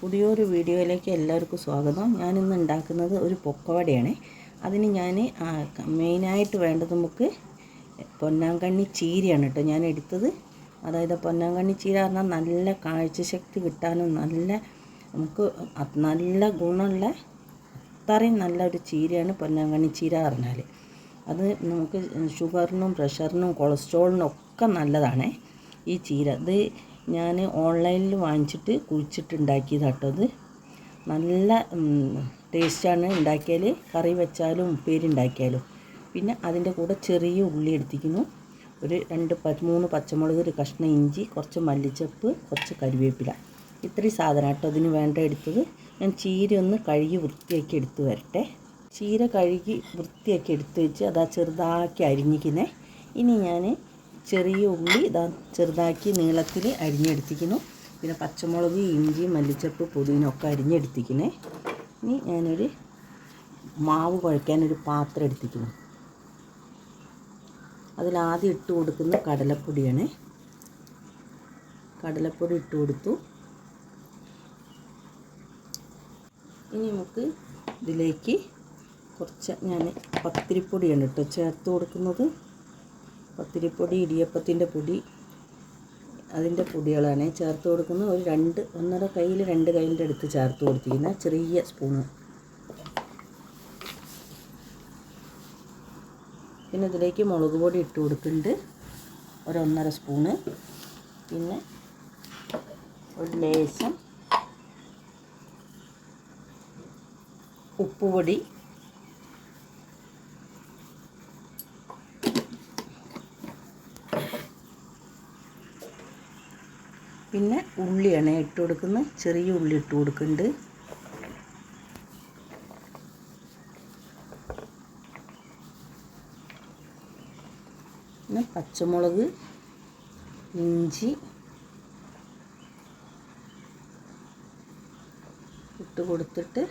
പുതിയൊരു വീഡിയോയിലേക്ക് എല്ലാവർക്കും സ്വാഗതം. ഞാനിന്ന് ഉണ്ടാക്കുന്നത് ഒരു പൊക്കവടയാണ്. അതിന് ഞാൻ മെയിനായിട്ട് വേണ്ടത് നമുക്ക് പൊന്നാങ്കണ്ണി ചീരയാണ് കേട്ടോ ഞാൻ എടുത്തത്. അതായത് പൊന്നാങ്കണ്ണി ചീര പറഞ്ഞാൽ നല്ല കാഴ്ചശക്തി കിട്ടാനും നല്ല നമുക്ക് നല്ല ഗുണമുള്ള അത്രയും നല്ലൊരു ചീരയാണ് പൊന്നാങ്കണ്ണി ചീര പറഞ്ഞാൽ. അത് നമുക്ക് ഷുഗറിനും പ്രഷറിനും കൊളസ്ട്രോളിനും ഒക്കെ നല്ലതാണ് ഈ ചീര. ഇത് ഞാൻ ഓൺലൈനിൽ വാങ്ങിച്ചിട്ട് കുഴിച്ചിട്ട് ഉണ്ടാക്കിയതാണ് കേട്ടോ ഇത് നല്ല ടേസ്റ്റാണ് ഉണ്ടാക്കിയാൽ കറി വെച്ചാലും ഉപ്പേരി ഉണ്ടാക്കിയാലും. പിന്നെ അതിന്റെ കൂടെ ചെറിയ ഉള്ളി എടുത്തിരിക്കുന്നു. ഒരു രണ്ട് മൂന്ന് പച്ചമുളക് ഒരു കഷ്ണം ഇഞ്ചി കുറച്ച് മല്ലിച്ചപ്പ് കുറച്ച് കരിവേപ്പില ഇത്രയും സാധനം കേട്ടോ അതിന് വേണ്ട എടുത്തത്. ഞാൻ ചീര ഒന്ന് കഴുകി വൃത്തിയാക്കി എടുത്ത് വരട്ടെ. ചീര കഴുകി വൃത്തിയാക്കി എടുത്ത് വെച്ച് അതാ ചെറുതാക്കി അരിഞ്ഞിക്കുന്നേ ഇനി ഞാൻ ചെറിയ ഉള്ളി ഇതാ ചെറുതാക്കി നീളത്തിൽ അരിഞ്ഞെടുത്തിക്കുന്നു പിന്നെ പച്ചമുളക് ഇഞ്ചി മല്ലിച്ചപ്പ് പുതിന ഒക്കെ അരിഞ്ഞെടുത്തിക്കണേ ഇനി ഞാനൊരു മാവ് കുഴയ്ക്കാനൊരു പാത്രം എടുത്തിക്കുന്നു അതിലാദ്യം ഇട്ട് കൊടുക്കുന്ന കടലപ്പൊടിയാണ്. കടലപ്പൊടി ഇട്ട് കൊടുത്തു. ഇനി നമുക്ക് ഇതിലേക്ക് കുറച്ച് ഞാൻ പത്തിരിപ്പൊടിയാണ് കേട്ടോ ചേർത്ത് കൊടുക്കുന്നത്. പത്തിരിപ്പൊടി ഇടിയപ്പത്തിന്റെ പൊടി അതിന്റെ പൊടികളാണ് ചേർത്ത് കൊടുക്കുന്നത്. ഒരു രണ്ട് ഒന്നര കയ്യിൽ രണ്ട് കയ്യിന്റെ അടുത്ത് ചേർത്ത് കൊടുത്തിരിക്കുന്ന ചെറിയ സ്പൂണ് പിന്നെ ഇതിലേക്ക് മുളക് പൊടി ഇട്ട് കൊടുക്കുന്നുണ്ട് ഒരൊന്നര സ്പൂണ് പിന്നെ ഒരു ലേശം ഉപ്പുപൊടി. പിന്നെ ഉള്ളിയാണ് ഇട്ട് കൊടുക്കുന്നത്. ചെറിയ ഉള്ളി ഇട്ട് കൊടുക്കുന്നുണ്ട്. പിന്നെ പച്ചമുളക് ഇഞ്ചി ഇട്ട് കൊടുത്തിട്ട്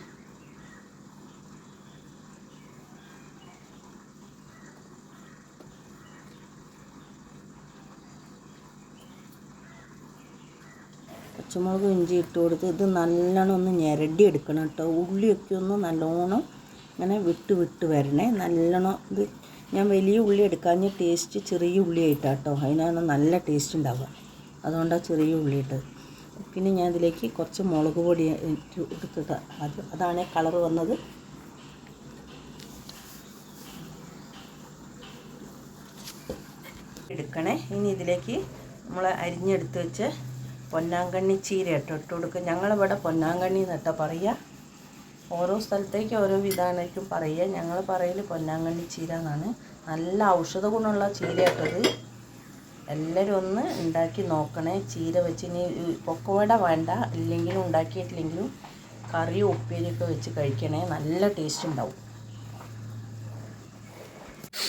പച്ചമുളക് ഇഞ്ചി ഇട്ട് കൊടുത്ത് ഇത് നല്ലോണം ഒന്ന് ഞെരടി എടുക്കണം കേട്ടോ. ഉള്ളിയൊക്കെ ഒന്ന് നല്ലോണം ഇങ്ങനെ വിട്ട് വിട്ട് വരണേ. നല്ലോണം ഇത് ഞാൻ വലിയ ഉള്ളി എടുക്കാഞ്ഞ ടേസ്റ്റ് ചെറിയ ഉള്ളി ആയിട്ടാണ് കേട്ടോ. അതിനാണ് നല്ല ടേസ്റ്റ് ഉണ്ടാവുക. അതുകൊണ്ടാണ് ചെറിയ ഉള്ളി ഇട്ടത് പിന്നെ ഞാൻ ഇതിലേക്ക് കുറച്ച് മുളക് പൊടി എടുത്തത് അത് അതാണ് കളർ വന്നത്. എടുക്കണേ. ഇനി ഇതിലേക്ക് നമ്മൾ അരിഞ്ഞെടുത്ത് വെച്ച് പൊന്നാങ്കണ്ണി ചീര ഇട്ട് ഇട്ട് കൊടുക്കും. ഞങ്ങളിവിടെ പൊന്നാങ്കണ്ണി എന്നിട്ട് പറയുക ഓരോ സ്ഥലത്തേക്ക് ഓരോ വിധാനായിരിക്കും പറയുക. ഞങ്ങൾ പറയൽ പൊന്നാങ്കണ്ണി ചീര എന്നാണ്. നല്ല ഔഷധ ഗുണമുള്ള ചീര ഇട്ടത് എല്ലാവരും ഒന്ന് ഉണ്ടാക്കി നോക്കണേ. ചീര വെച്ച് ഇനി പൊക്കവട വേണ്ട. ഇല്ലെങ്കിലും ഉണ്ടാക്കിയിട്ടില്ലെങ്കിലും കറി ഉപ്പേരിയൊക്കെ വെച്ച് കഴിക്കണേ. നല്ല ടേസ്റ്റ് ഉണ്ടാവും.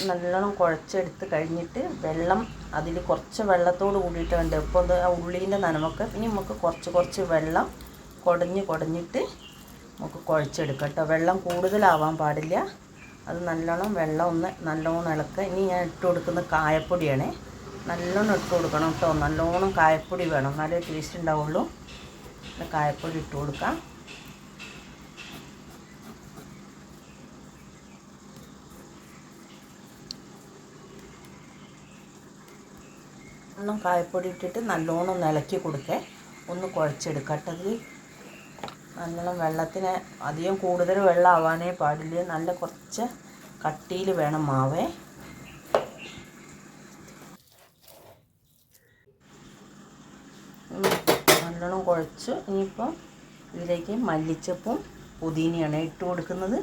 നല്ലോണം കുഴച്ചെടുത്ത് കഴിഞ്ഞിട്ട് വെള്ളം അതിൽ കുറച്ച് വെള്ളത്തോട് കൂടിയിട്ട് വേണ്ട ഇപ്പോൾ അത് ആ ഉള്ളീന്റെ നനമൊക്കെ ഇനി നമുക്ക് കുറച്ച് കുറച്ച് വെള്ളം കുടഞ്ഞ് കുടഞ്ഞിട്ട് നമുക്ക് കുഴച്ചെടുക്കാം കേട്ടോ. വെള്ളം കൂടുതലാവാൻ പാടില്ല. അത് നല്ലോണം വെള്ളം ഒന്ന് നല്ലോണം ഇളക്കുക. ഇനി ഞാൻ ഇട്ട് കൊടുക്കുന്ന കായപ്പൊടിയാണ് നല്ലോണം ഇട്ട് കൊടുക്കണം കേട്ടോ. നല്ലോണം കായപ്പൊടി വേണം. നല്ല ടേസ്റ്റ് ഉണ്ടാവുള്ളൂ. കായപ്പൊടി ഇട്ട് കൊടുക്കാം. നല്ലോണം കായപ്പൊടി ഇട്ടിട്ട് നല്ലോണം ഒന്ന് ഇളക്കി കൊടുക്കേ. ഒന്ന് കുഴച്ചെടുക്കട്ടത് നല്ലോണം വെള്ളത്തിന് അധികം കൂടുതൽ വെള്ളം ആവാനേ പാടില്ല. നല്ല കുറച്ച് കട്ടിയിൽ വേണം മാവേ. നല്ലോണം കുഴച്ച് ഇനിയിപ്പം ഇതിലേക്ക് മല്ലിച്ചപ്പും പുതിനയാണ് ഇട്ട് കൊടുക്കുന്നത്.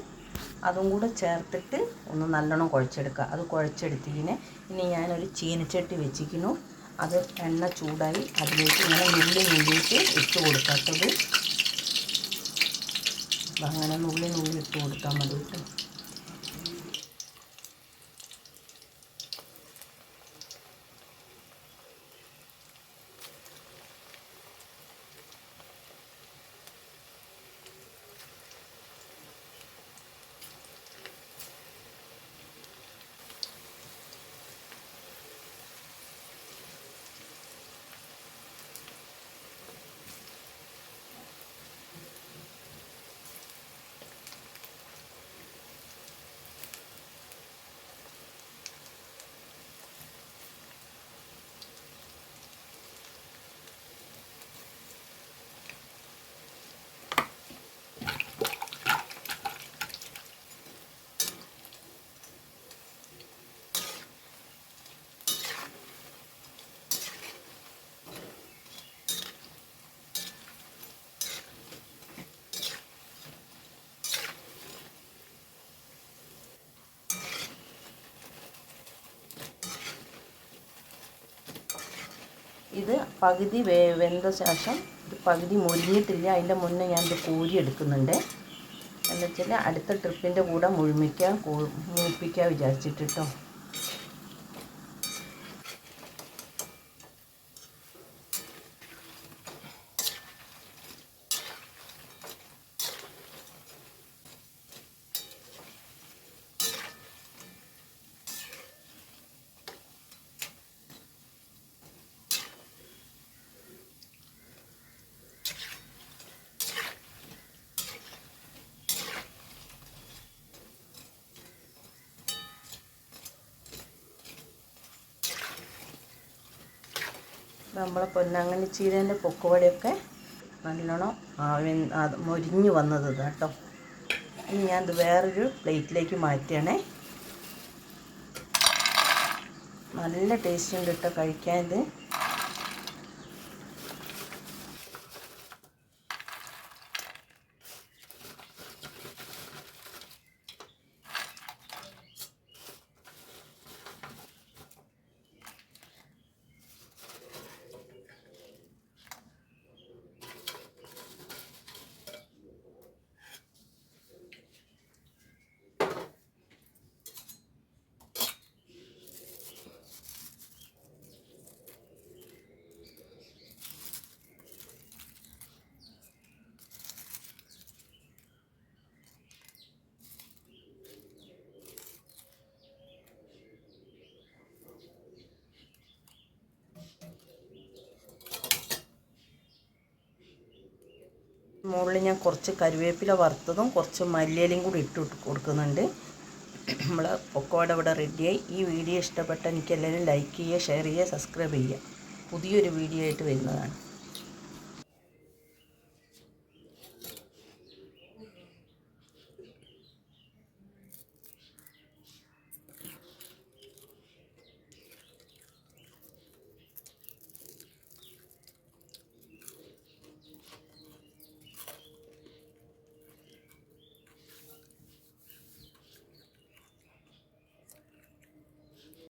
അതും കൂടെ ചേർത്തിട്ട് ഒന്ന് നല്ലോണം കുഴച്ചെടുക്കുക. അത് കുഴച്ചെടുത്തിങ്ങനെ ഇനി ഞാനൊരു ചീനച്ചട്ടി വെച്ചിരിക്കുന്നു. അത് എണ്ണ ചൂടായി അതിലേക്ക് ഇങ്ങനെ നുള്ളി നുള്ളിയിട്ട് ഇട്ട് കൊടുക്കാത്തത് അങ്ങനെ നുള്ളി നുള്ളി ഇട്ട് കൊടുത്താൽ മതി കേട്ടോ. ഇത് പകുതി വേ വെന്ത ശേഷം ഇത് പകുതി മുരിഞ്ഞിട്ടില്ല. അതിന്റെ മുന്നേ ഞാനിത് കോരി എടുക്കുന്നുണ്ട്. എന്ന് വെച്ചാൽ അടുത്ത ട്രിപ്പിന്റെ കൂടെ മുഴുമിക്കാൻ മൂപ്പിക്കാൻ വിചാരിച്ചിട്ട് നമ്മളെ പൊന്നാങ്കണ്ണി ചീരേന്റെ പൊക്കുവടയൊക്കെ നല്ലോണം ആവി- മൊരിഞ്ഞ് വന്നത് കേട്ടോ. ഇനി ഞാൻ ഇത് വേറൊരു പ്ലേറ്റിലേക്ക് മാറ്റുകയാണേ. നല്ല ടേസ്റ്റ് ഉണ്ട് കേട്ടോ കഴിക്കാൻ ഇത്. മുകളിൽ ഞാൻ കുറച്ച് കരുവേപ്പില വറുത്തതും കുറച്ച് മല്ലിയിലയും കൂടി ഇട്ട് കൊടുക്കുന്നുണ്ട്. നമ്മൾ പൊക്കോട ഇവിടെ റെഡിയായി ഈ വീഡിയോ ഇഷ്ടപ്പെട്ട എനിക്ക് എല്ലാവരും ലൈക്ക് ചെയ്യുക ഷെയർ ചെയ്യുക സബ്സ്ക്രൈബ് ചെയ്യുക. പുതിയൊരു വീഡിയോ ആയിട്ട് വരുന്നതാണ്.